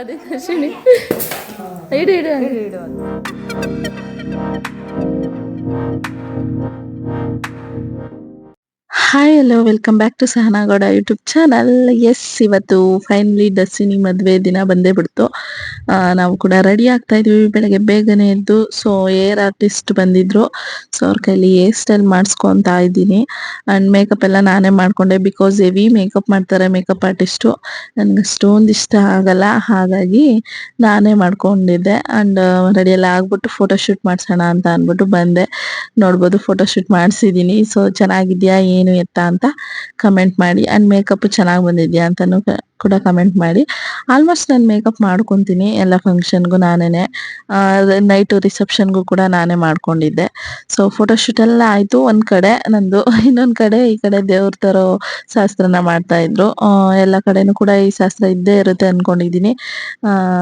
ಅದೇ ದರ್ಶಿನಿ ಇಡು ಇಡು ಇಡು ಅಂತ hi hello welcome back to Sahana Gowda YouTube channel yes ಇವತ್ತು ಫೈನಲಿ ಡಸ್ಸಿನಿ ಮದುವೆ ದಿನ ಬಂದೇ ಬಿಡ್ತು. ನಾವು ಕೂಡ ರೆಡಿ ಆಗ್ತಾ ಇದ್ವಿ ಬೆಳಗ್ಗೆ ಬೇಗನೆ ಎದ್ದು ಸೊ ಏರ್ ಆರ್ಟಿಸ್ಟ್ ಬಂದಿದ್ರು. ಸೊ ಅವ್ರ ಕೈಲಿ ಹೇರ್ ಸ್ಟೈಲ್ ಮಾಡಿಸ್ಕೊಂತ ಇದ್ದೀನಿ. ಅಂಡ್ ಮೇಕಪ್ ಎಲ್ಲ ನಾನೇ ಮಾಡ್ಕೊಂಡೆ ಬಿಕಾಸ್ ಹೆವಿ ಮೇಕಪ್ ಮಾಡ್ತಾರೆ ಮೇಕಪ್ ಆರ್ಟಿಸ್ಟು ನನಗೆ ಅಷ್ಟೊಂದು ಇಷ್ಟ ಆಗಲ್ಲ. ಹಾಗಾಗಿ ನಾನೇ ಮಾಡ್ಕೊಂಡಿದ್ದೆ. ಅಂಡ್ ರೆಡಿ ಎಲ್ಲ ಆಗ್ಬಿಟ್ಟು ಫೋಟೋಶೂಟ್ ಮಾಡ್ಸೋಣ ಅಂತ ಅಂದ್ಬಿಟ್ಟು ಬಂದೆ. ನೋಡ್ಬೋದು ಫೋಟೋಶೂಟ್ ಮಾಡಿಸಿದ್ದೀನಿ ಸೊ ಚೆನ್ನಾಗಿದ್ಯಾ, ಏನು ಎತ್ತ ಅಂತ ಕಮೆಂಟ್ ಮಾಡಿ. ಆ್ಯಂಡ್ ಮೇಕಪ್ ಚೆನ್ನಾಗಿ ಬಂದಿದ್ಯಾ ಅಂತಾನು ಕ- ಕೂಡ ಕಮೆಂಟ್ ಮಾಡಿ. ಆಲ್ಮೋಸ್ಟ್ ನಾನು ಮೇಕಪ್ ಮಾಡ್ಕೊತೀನಿ ಎಲ್ಲ ಫಂಕ್ಷನ್ಗೂ ನಾನೇ ನೈಟು ರಿಸೆಪ್ಷನ್ಗೂ ಕೂಡ ನಾನೇ ಮಾಡ್ಕೊಂಡಿದ್ದೆ. ಸೊ ಫೋಟೋಶೂಟ್ ಎಲ್ಲ ಆಯ್ತು ಒಂದ್ ಕಡೆ. ನಂದು ಇನ್ನೊಂದು ಕಡೆ ಈ ಕಡೆ ದೇವ್ರ ತರೋ ಶಾಸ್ತ್ರನ ಮಾಡ್ತಾ ಇದ್ರು. ಎಲ್ಲ ಕಡೆನೂ ಕೂಡ ಈ ಶಾಸ್ತ್ರ ಇದ್ದೇ ಇರುತ್ತೆ ಅಂದ್ಕೊಂಡಿದ್ದೀನಿ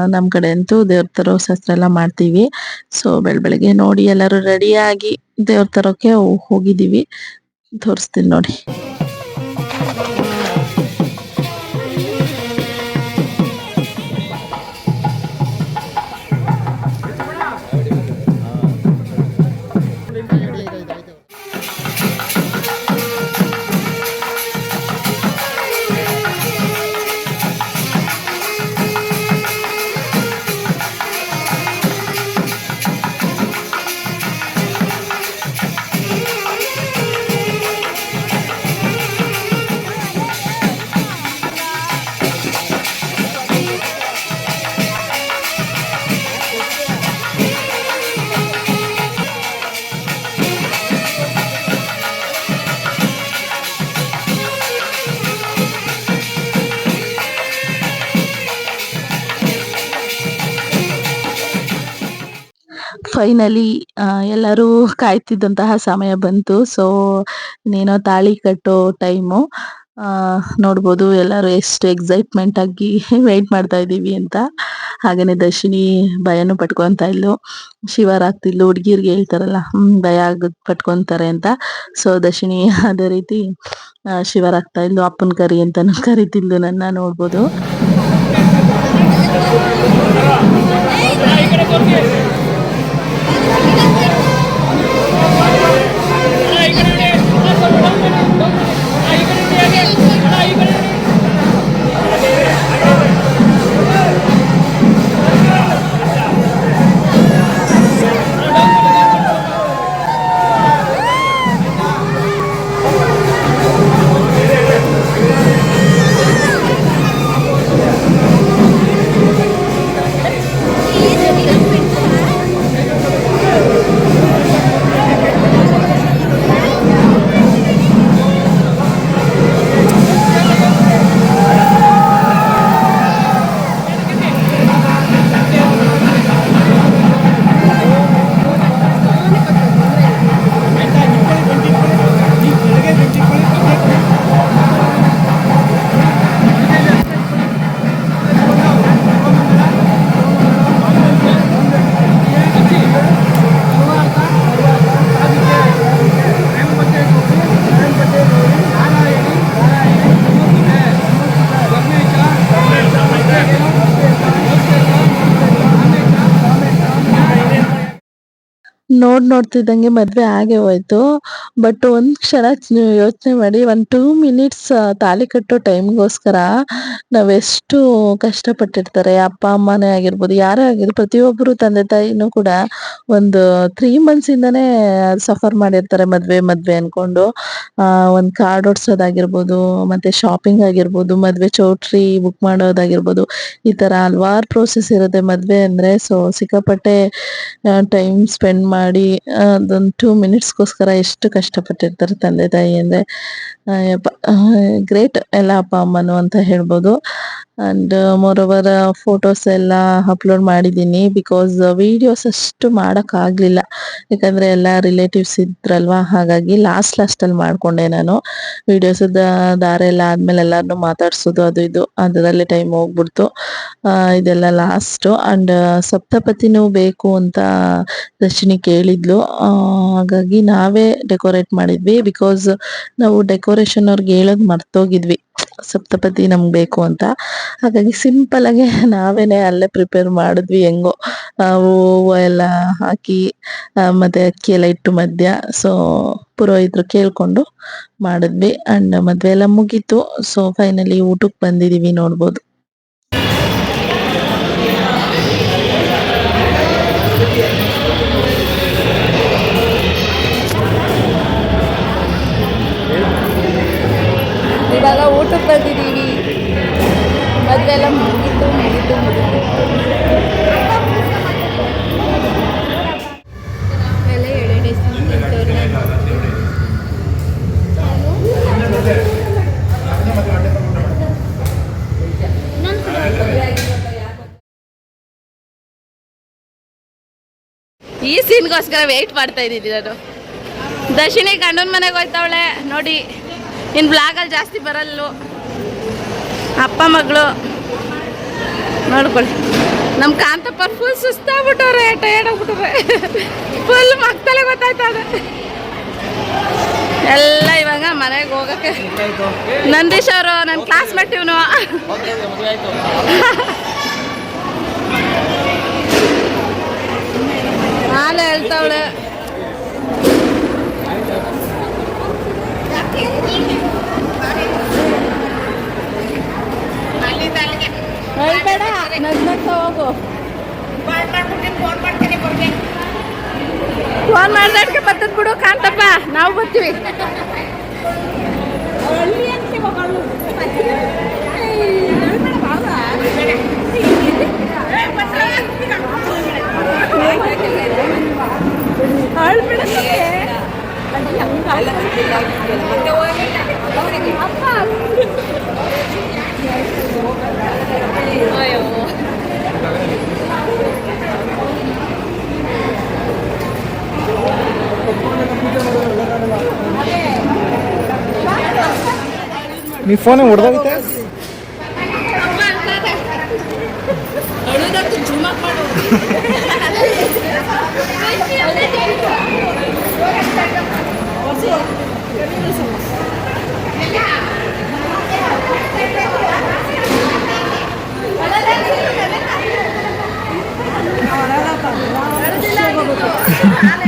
ನಮ್ಮ ನಮ್ ಕಡೆ ಅಂತೂ ದೇವ್ರ ತರೋ ಶಾಸ್ತ್ರ ಎಲ್ಲ ಮಾಡ್ತೀವಿ. ಸೊ ಬೆಳ್, ಬೆಳಗ್ಗೆ ನೋಡಿ ಎಲ್ಲರೂ ರೆಡಿಯಾಗಿ ದೇವ್ರ ತರೋಕೆ ಹೋಗಿದ್ದೀವಿ. ತೋರಿಸ್ತೀನಿ ನೋಡಿ. ಫೈನಲಿ ಎಲ್ಲರೂ ಕಾಯ್ತಿದ್ದಂತಹ ಸಮಯ ಬಂತು. ಸೊ ಇನ್ನೇನೋ ತಾಳಿ ಕಟ್ಟೋ ಟೈಮು ನೋಡ್ಬೋದು ಎಲ್ಲರೂ ಎಷ್ಟು ಎಕ್ಸೈಟ್ಮೆಂಟ್ ಆಗಿ ವೆಯ್ಟ್ ಮಾಡ್ತಾ ಇದ್ದೀವಿ ಅಂತ. ಹಾಗೇನೆ ದರ್ಶಿನಿ ಭಯನೂ ಪಟ್ಕೊಂತ ಇದ್ಲು. ಶಿವರ್ ಆಗ್ತಿದ್ಲು ಹುಡುಗಿರ್ಗೆ ಹೇಳ್ತಾರಲ್ಲ ಭಯ ಆಗ, ಪಟ್ಕೊಂತಾರೆ ಅಂತ. ಸೊ ದರ್ಶಿನಿ ಅದೇ ರೀತಿ ಶಿವರ್ ಆಗ್ತಾ ಅಪ್ಪನ ಕರಿ ಅಂತಾನು ಕರಿತಿದ್ಲು ನನ್ನ ನೋಡ್ಬೋದು. Thank you. ನೋಡ್ ನೋಡ್ತಿದ್ದಂಗೆ ಮದ್ವೆ ಆಗೇ ಹೋಯ್ತು. ಬಟ್ ಒಂದ್ ಕ್ಷಣ ಯೋಚನೆ ಮಾಡಿ, ಒಂದ್ ಟೂ ಮಿನಿಟ್ಸ್ ತಾಳಿ ಕಟ್ಟೋ ಟೈಮ್ಗೋಸ್ಕರ ನಾವೆಷ್ಟು ಕಷ್ಟಪಟ್ಟಿರ್ತಾರೆ. ಅಪ್ಪ, ಅಮ್ಮನೇ ಆಗಿರ್ಬೋದು, ಯಾರೇ ಆಗಿರ್ಬೋದು ಪ್ರತಿಯೊಬ್ಬರು ತಂದೆ ತಾಯಿನೂ ಕೂಡ ಒಂದು ತ್ರೀ ಮಂತ್ಸ್ ಇಂದಾನೇ ಸಫರ್ ಮಾಡಿರ್ತಾರೆ ಮದ್ವೆ ಮದ್ವೆ ಅನ್ಕೊಂಡು. ಆ, ಒಂದ್ ಕಾರ್ಡ್ ಓಡ್ಸೋದಾಗಿರ್ಬೋದು, ಮತ್ತೆ ಶಾಪಿಂಗ್ ಆಗಿರ್ಬೋದು, ಮದ್ವೆ ಚೌಟ್ರಿ ಬುಕ್ ಮಾಡೋದಾಗಿರ್ಬೋದು, ಈ ತರ ಹಲ್ವಾರ್ ಪ್ರೋಸೆಸ್ ಇರುತ್ತೆ ಮದ್ವೆ ಅಂದ್ರೆ. ಸೊ ಸಿಕ್ಕಾಪಟ್ಟೆ ಟೈಮ್ ಸ್ಪೆಂಡ್ ಮಾಡಿ ಅದೊಂದು ಟೂ ಮಿನಿಟ್ಸ್ಗೋಸ್ಕರ ಎಷ್ಟು ಕಷ್ಟಪಟ್ಟಿರ್ತಾರೆ ತಂದೆ ತಾಯಿ ಅಂದ್ರೆ ಗ್ರೇಟ್ ಎಲ್ಲ ಅಪ್ಪ ಅಮ್ಮನು ಅಂತ ಹೇಳ್ಬೋದು. ಅಂಡ್ ಮೋರ್ ಓವರ್ ಫೋಟೋಸ್ ಎಲ್ಲ ಅಪ್ಲೋಡ್ ಮಾಡಿದ್ದೀನಿ ಬಿಕಾಸ್ ವಿಡಿಯೋಸ್ ಅಷ್ಟು ಮಾಡಕ್ ಆಗ್ಲಿಲ್ಲ. ಯಾಕಂದ್ರೆ ಎಲ್ಲ ರಿಲೇಟಿವ್ಸ್ ಇದ್ರಲ್ವಾ? ಹಾಗಾಗಿ ಲಾಸ್ಟ್ ಲಾಸ್ಟ್ ಅಲ್ಲಿ ಮಾಡ್ಕೊಂಡೆ ನಾನು. ವಿಡಿಯೋಸ್ ದಾರ ಎಲ್ಲ ಆದ್ಮೇಲೆ ಎಲ್ಲಾರ್ನು ಮಾತಾಡ್ಸೋದು, ಅದು ಇದು. ಅದರಲ್ಲೇ ಟೈಮ್ ಹೋಗ್ಬಿಡ್ತು. ಇದೆಲ್ಲ ಲಾಸ್ಟ್ ಅಂಡ್ ಸಪ್ತಪತಿನೂ ಬೇಕು ಅಂತ ದರ್ಶಿನಿ ಕೇಳಿದ್ಲು. ಹಾಗಾಗಿ ನಾವೇ ಡೆಕೋರೇಟ್ ಮಾಡಿದ್ವಿ ಬಿಕಾಸ್ ನಾವು ಡೆಕೋರೇಷನ್ ಅವ್ರಿಗೆ ಹೇಳೋದು ಮರ್ತೋಗಿದ್ವಿ. ಸಪ್ತಪದಿ ನಮ್ಗೆ ಬೇಕು ಅಂತ. ಹಾಗಾಗಿ ಸಿಂಪಲ್ ಆಗಿ ನಾವೇನೆ ಅಲ್ಲೇ ಪ್ರಿಪೇರ್ ಮಾಡಿದ್ವಿ, ಹೆಂಗೋ ಹೂವು ಎಲ್ಲ ಹಾಕಿ ಮತ್ತೆ ಅಕ್ಕಿ ಎಲ್ಲ ಇಟ್ಟು ಮಧ್ಯ ಸೊ ಪುರೋಹಿತರು ಕೇಳ್ಕೊಂಡು ಮಾಡಿದ್ವಿ. ಅಂಡ್ ಮದ್ವೆ ಎಲ್ಲ ಮುಗೀತು ಸೊ ಫೈನಲಿ ಊಟಕ್ಕೆ ಬಂದಿದೀವಿ ನೋಡ್ಬೋದು. ಊಟಕ್ಕೆ ಬಂದಿದ್ದೀವಿ. ಮದುವೆ ಎಲ್ಲ ಮುಗಿತು ಮುಗೀತು. ಮುಗೀತು ಈ ಸೀನ್ಗೋಸ್ಕರ ವೆಯ್ಟ್ ಮಾಡ್ತಾ ಇದ್ದೀನಿ ನಾನು. ದರ್ಶಿನಿ ಗಂಡನ ಮನೆಗೆ ಹೋಯ್ತಾವಳೆ ನೋಡಿ. ಇನ್ನು ಬ್ಲಾಗಲ್ಲಿ ಜಾಸ್ತಿ ಬರಲ್ಲು. ಅಪ್ಪ, ಮಗಳು. ನೋಡ್ಕೊಳ್ಳಿ. ನಮ್ಮ ಕಾಂತಪ್ಪ ಫುಲ್ ಸುಸ್ತಾಗ್ಬಿಟ್ಟವ್ರೆ ಟಯರ್ಡ್ ಆಗ್ಬಿಟ್ಟವ್ರೆ. ಫುಲ್ ಮಕ್ಕಳೇ ಗೊತ್ತಾಯ್ತದೆ ಎಲ್ಲ ಇವಾಗ ಮನೆಗೆ ಹೋಗಕ್ಕೆ. ನಂದೀಶ್ ಅವರು ನನ್ನ ಕ್ಲಾಸ್ಮೇಟ್ ಇವನು. ಹಾಲು ಹೇಳ್ತಾವಳೆ. ಫೋನ್ ಮಾಡ್ದಕ್ಕೆ ಬರ್ತದ ಬಿಡು ಕಾಂತಪ್ಪ ನಾವು ಬರ್ತೀವಿ. Mi phone en bordo, ¿viste? Ahora la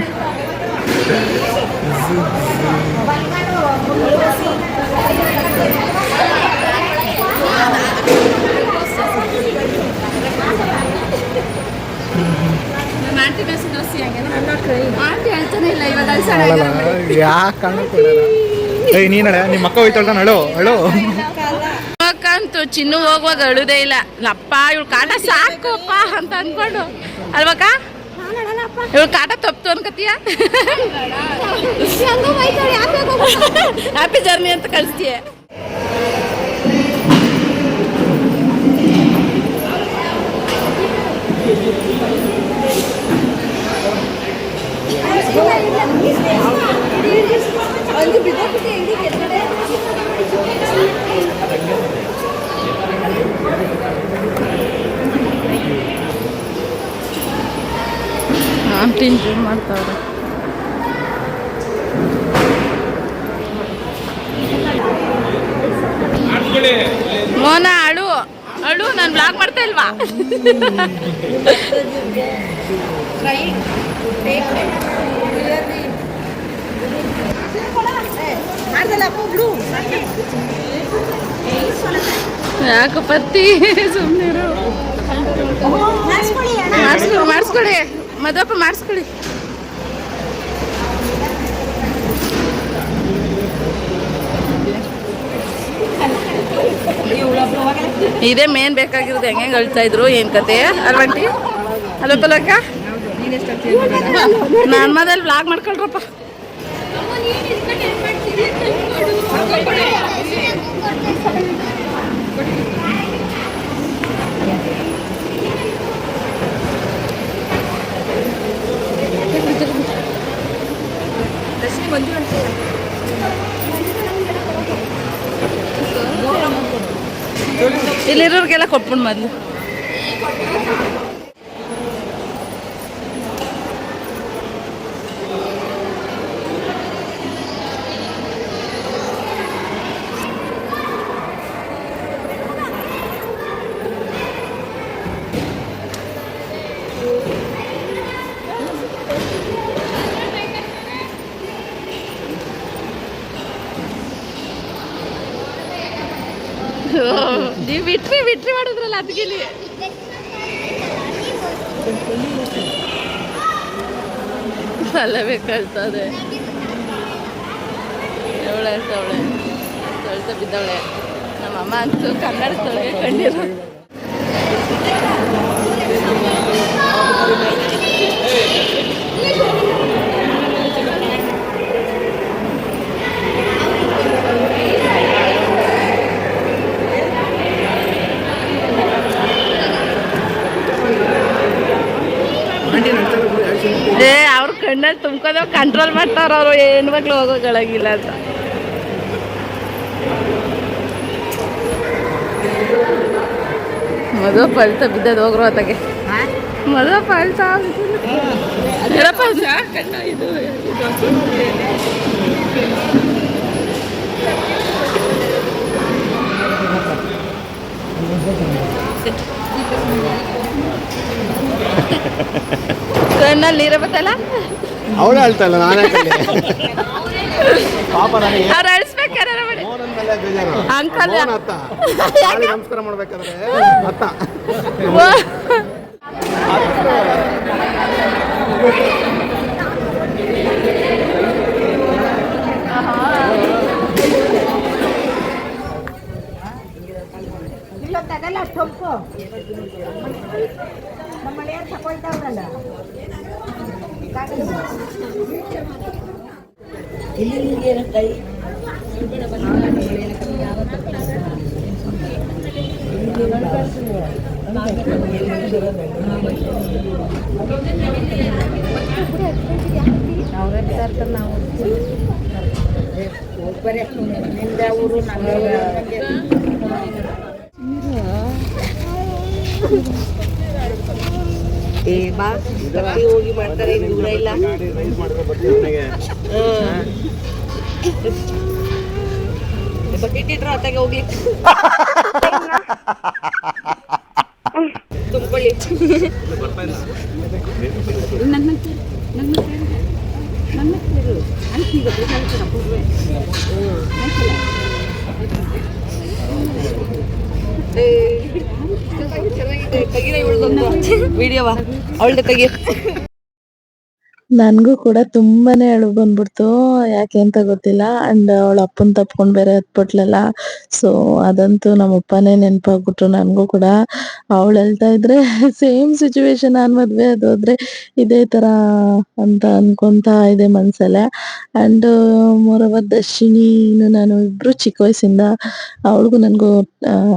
ಯಾಕೆ ಕಾರಣಕ್ಕೆ ಕೊಡಲ್ಲ ಏಯ್, ನೀನ್ ನಿಮ್ಮ ಅಕ್ಕ ಹೋಯ್ತಾಳ ಅಳು ಅಳು ಅಂತೂ ಚಿನ್ನು ಹೋಗುವಾಗ ಅಳುದೇ ಇಲ್ಲ. ಅಪ್ಪ ಇವಳು ಕಾಟ ಸಾಕುಪ್ಪ ಅಂತ ಅನ್ಕೊಂಡು. ಅಲ್ವಕ್ಕ ಇವಳು ಕಾಟ ತಪ್ತು ಅನ್ಕತೀಯ ಹ್ಯಾಪಿ ಜರ್ನಿ ಅಂತ ಕಳಿಸ್ತೀಯ. ಆಂಟಿ ಜೂಮ್ ಮಾಡ್ತಾವ್ರೆ ಮೋನ ಅಳು. ಅಳು ನಾನು ಬ್ಲಾಗ್ ಮಾಡ್ತಾ ಇಲ್ವಾ? ಯಾಕೆ ಪತ್ತಿ ಸುಮ್ಮನೆ ಮಾಡಿಸ್ಕೊಡಿ ಮಾಡಿಸ್ಕೊಡಿ. ಮದುವಪ್ಪ ಮಾಡಿಸ್ಕೊಡಿ. ಇದೇ ಮೇನ್ ಬೇಕಾಗಿರೋದು ಹೆಂಗೆ ಹೆಂಗೆ ಅಳ್ತಾ ಇದ್ರು ಏನ್ ಕತೆ? ಅಲ್ವಂಟಿ ಅಲ್ಲ ಪಲಕ್ಕ ನಾನು ಮೊದಲು ಬ್ಲಾಗ್ ಮಾಡ್ಕೊಳ್ರಪ್ಪ. ಇಲ್ಲಿರೋರ್ಗೆಲ್ಲ ಕೊಟ್ಬಿಡು ಮೊದಲು ಬಿಟ್ರಿ ಮಾಡಿದ್ರಲ್ಲ ಅದಕ್ಕಿಲ್ಲಿ ಅಲ್ಲವೇ ಕಳ್ತದೆ. ಅವಳೆ ಅವಳೆ. ತೊಳ್ತ ಬಿದ್ದವಳೆ. ನಮ್ಮ ಅಮ್ಮ ಅಂತೂ ಕನ್ನಡ ತೊಳಗೆ ಕಂಡಿರು ಏ, ಅವ್ರ ಕಣ್ಣಲ್ಲಿ ತುಂಬ್ಕೋದವ್ ಕಂಟ್ರೋಲ್ ಮಾಡ್ತಾರ ಅವರು ಹೆಣ್ಮಕ್ಳು ಹೋಗೋಗಳಾಗಿಲ್ಲ ಅಂತ. ಮದುವೆ ಪಲ್ತ ಬಿದ್ದದ ಹೋಗ್ರು ಅತ್ತಾಗೆ. ಮದುವೆ ಪಲ್ತ ಏನಪ್ಪ ಅದು? ಕಣ್ಣಲ್ಲಿ ನೀರೇ ಬತ್ತಲ್ಲ? ಅವಳೇ ಅಳ್ತಲ್ಲ ನಾನೇ ಪಾಪ ನನಗೆ ಅವ್ರು ಅಳಿಸ್ಬೇಕಾರೆ ಮಾಡಿ ಫೋನ್ ಮೇಲೆ ಬೇಜಾರು. ಅಂಕಲ್ ಫೋನ್ ಅತ್ತ. ನಾಳೆ ನಮಸ್ಕಾರ ಮಾಡ್ಬೇಕಾದ್ರೆ ಅತ್ತ. ಇಲ್ಲೊತ್ತದಲ್ಲ ಸೊಪ್ಪು ನಮ್ಮ ಮಳೆಯವ್ರು ತಗೊಳ್ತಾವ್ರಲ್ಲ ಇಲ್ಲಿ ಕೈ ನಾವು ಒಬ್ಬರೇ ನಿಮ್ದ ಊರು ನಮ್ಮ ಬಾ. ಬತ್ತಿ ಹೋಗಿ ಮಾಡ್ತಾರೆ ದೂರ ಇಲ್ಲ. ಬಕೆಟ್ ಅತ್ತಾಗೆ ಹೋಗ್ಲಿ. ತುಂಬ್ಕೊಳ್ಳಿ. ಚೆನ್ನಾಗಿದೆ. ತೆಗೀರ ಇವಳ್ದೊಂದು ವಿಡಿಯೋವಾ ಅವಳದ ತೆಗಿ ನನಗೂ ಕೂಡ ತುಂಬಾನೇ ಅಳು ಬಂದ್ಬಿಡ್ತು. ಯಾಕೆ ಅಂತ ಗೊತ್ತಿಲ್ಲ. ಅಂಡ್ ಅವಳ ಅಪ್ಪನ್ ತಪ್ಕೊಂಡ್ ಬೇರೆ ಹತ್ಬಿಟ್ಲಲ್ಲ. ಸೊ ಅದಂತೂ ನಮ್ಮ ಅಪ್ಪನೇ ನೆನಪಾಗ್ಬಿಟ್ರು ನನಗೂ ಕೂಡ. ಅವಳು ಹೇಳ್ತಾ ಇದ್ರೆ ಸೇಮ್ ಸಿಚುವೇಶನ್ ನಾನ್ ಮದ್ವೆ ಆದೋದ್ರೆ ಇದೇ ತರ ಅಂತ ಅನ್ಕೊಂತ ಇದೆ ಮನ್ಸಲ್ಲೇ. ಅಂಡ್ ಮೊರವರ್ ದರ್ಶಿನಿನು ನಾನು ಇಬ್ರು ಚಿಕ್ಕ ವಯಸ್ಸಿಂದ ಅವಳಿಗೂ ನನಗೂ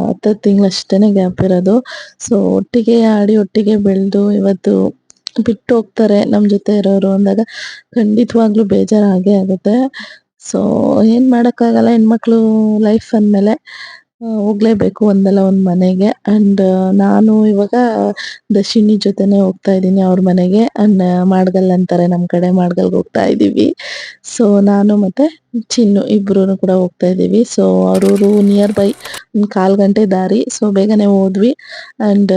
ಹತ್ತತ್ತು ತಿಂಗಳಷ್ಟೇನೆ ಗ್ಯಾಪ್ ಇರೋದು. ಸೊ ಒಟ್ಟಿಗೆ ಆಡಿ ಒಟ್ಟಿಗೆ ಬೆಳೆದು ಇವತ್ತು ಬಿಟ್ಟು ಹೋಗ್ತಾರೆ ನಮ್ಮ ಜೊತೆ ಇರೋರು ಅಂದಾಗ ಖಂಡಿತವಾಗ್ಲೂ ಬೇಜಾರ್ ಆಗೇ ಆಗುತ್ತೆ. ಸೊ ಏನ್ ಮಾಡೋಕ್ಕಾಗಲ್ಲ ಹೆಣ್ಮಕ್ಳು ಲೈಫ್ ಅಂದಮೇಲೆ ಹೋಗ್ಲೇಬೇಕು ಒಂದಲ್ಲ ಒಂದು ಮನೆಗೆ. ಅಂಡ್ ನಾನು ಇವಾಗ ದಶಿಣಿ ಜೊತೆನೆ ಹೋಗ್ತಾ ಇದ್ದೀನಿ ಅವ್ರ ಮನೆಗೆ. ಅಂಡ್ ಮಾಡ್ಗಲ್ ಅಂತಾರೆ ನಮ್ಮ ಕಡೆ ಮಾಡ್ಗಲ್ಗೆ ಹೋಗ್ತಾ ಇದ್ದೀವಿ. ಸೊ ನಾನು ಮತ್ತೆ ಚಿನ್ನು ಇಬ್ರು ಕೂಡ ಹೋಗ್ತಾ ಇದ್ದೀವಿ. ಸೊ ಅವ್ರೂರು ನಿಯರ್ ಬೈ ಒಂದು ಕಾಲು ಗಂಟೆ ದಾರಿ. ಸೊ ಬೇಗನೆ ಹೋದ್ವಿ. ಅಂಡ್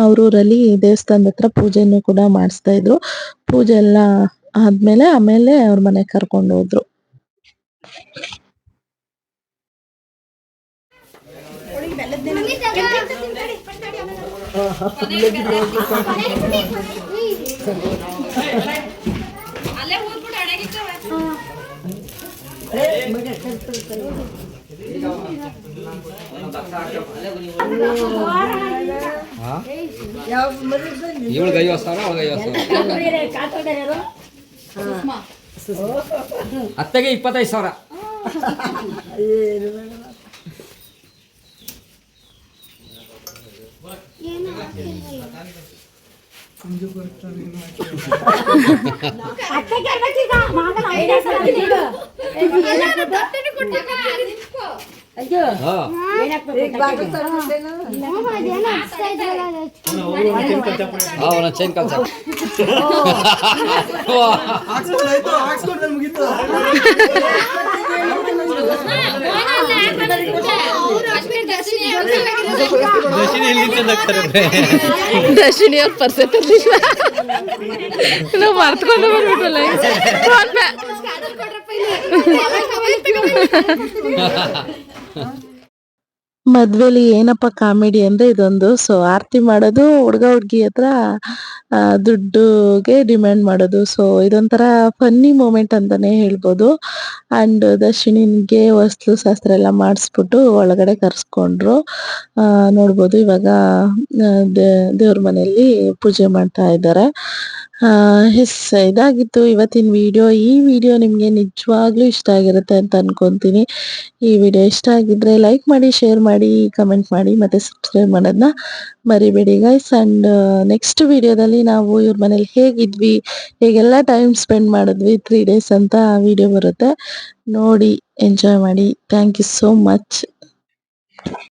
ಅವ್ರೂರಲ್ಲಿ ದೇವಸ್ಥಾನದ ಹತ್ರ ಪೂಜೆನೂ ಕೂಡ ಮಾಡಿಸ್ತಾ ಇದ್ರು. ಪೂಜೆ ಎಲ್ಲ ಆದ್ಮೇಲೆ ಆಮೇಲೆ ಅವ್ರ ಮನೆಗೆ ಕರ್ಕೊಂಡು ಹೋದ್ರು. ಇವಳಿಗೆ ಐವತ್ತು ಸಾವಿರ ಅವಳಿಗೆ ಐವತ್ತು ಸಾವಿರ ಅತ್ತೆಗೆ ಇಪ್ಪತ್ತೈದು ಸಾವಿರ ಹಾ ಅವನ ಚೈನ್ ಕಲ್ಸ ದರ್ಶಿನಿ ಅವ್ರ ಪರ್ಸೆಂಟ್ ನಾವು ಮರ್ತ್ಕೊಂಡು ಫೋನ್ ಪೇ ಮದ್ವೆಲಿ ಏನಪ್ಪ ಕಾಮಿಡಿ ಅಂದ್ರೆ ಇದೊಂದು. ಸೊ ಆರತಿ ಮಾಡೋದು ಹುಡ್ಗ ಹುಡ್ಗಿ ಹತ್ರ ದುಡ್ಡುಗೆ ಡಿಮ್ಯಾಂಡ್ ಮಾಡೋದು. ಸೊ ಇದೊಂಥರ ಫನ್ನಿ ಮೂಮೆಂಟ್ ಅಂತಾನೆ ಹೇಳ್ಬೋದು. ಅಂಡ್ ದರ್ಶಿನಿಗೆ ವಸ್ತು ಶಾಸ್ತ್ರ ಎಲ್ಲ ಮಾಡಿಸ್ಬಿಟ್ಟು ಒಳಗಡೆ ಕರ್ಸ್ಕೊಂಡ್ರು. ನೋಡ್ಬೋದು ಇವಾಗ ದೇವ್ರ ಮನೆಯಲ್ಲಿ ಪೂಜೆ ಮಾಡ್ತಾ ಇದ್ದಾರೆ. ಎಸ್ ಇದಾಗಿತ್ತು. ಇವತ್ತಿನ ವಿಡಿಯೋ ಈ ವಿಡಿಯೋ ನಿಮಗೆ ನಿಜವಾಗ್ಲೂ ಇಷ್ಟ ಆಗಿರುತ್ತೆ ಅಂತ ಅನ್ಕೊಂತೀನಿ. ಈ ವಿಡಿಯೋ ಇಷ್ಟ ಆಗಿದ್ರೆ ಲೈಕ್ ಮಾಡಿ ಶೇರ್ ಮಾಡಿ ಕಮೆಂಟ್ ಮಾಡಿ, ಮತ್ತೆ ಸಬ್ಸ್ಕ್ರೈಬ್ ಮಾಡೋದನ್ನ ಮರಿಬೇಡಿ ಗೈಸ್ ಅಂಡ್ ನೆಕ್ಸ್ಟ್ ವಿಡಿಯೋದಲ್ಲಿ ನಾವು ಇವ್ರ ಮನೇಲಿ ಹೇಗಿದ್ವಿ, ಹೇಗೆಲ್ಲ ಟೈಮ್ ಸ್ಪೆಂಡ್ ಮಾಡಿದ್ವಿ ತ್ರೀ ಡೇಸ್ ಅಂತ ವಿಡಿಯೋ ಬರುತ್ತೆ. ನೋಡಿ ಎಂಜಾಯ್ ಮಾಡಿ. Thank you so much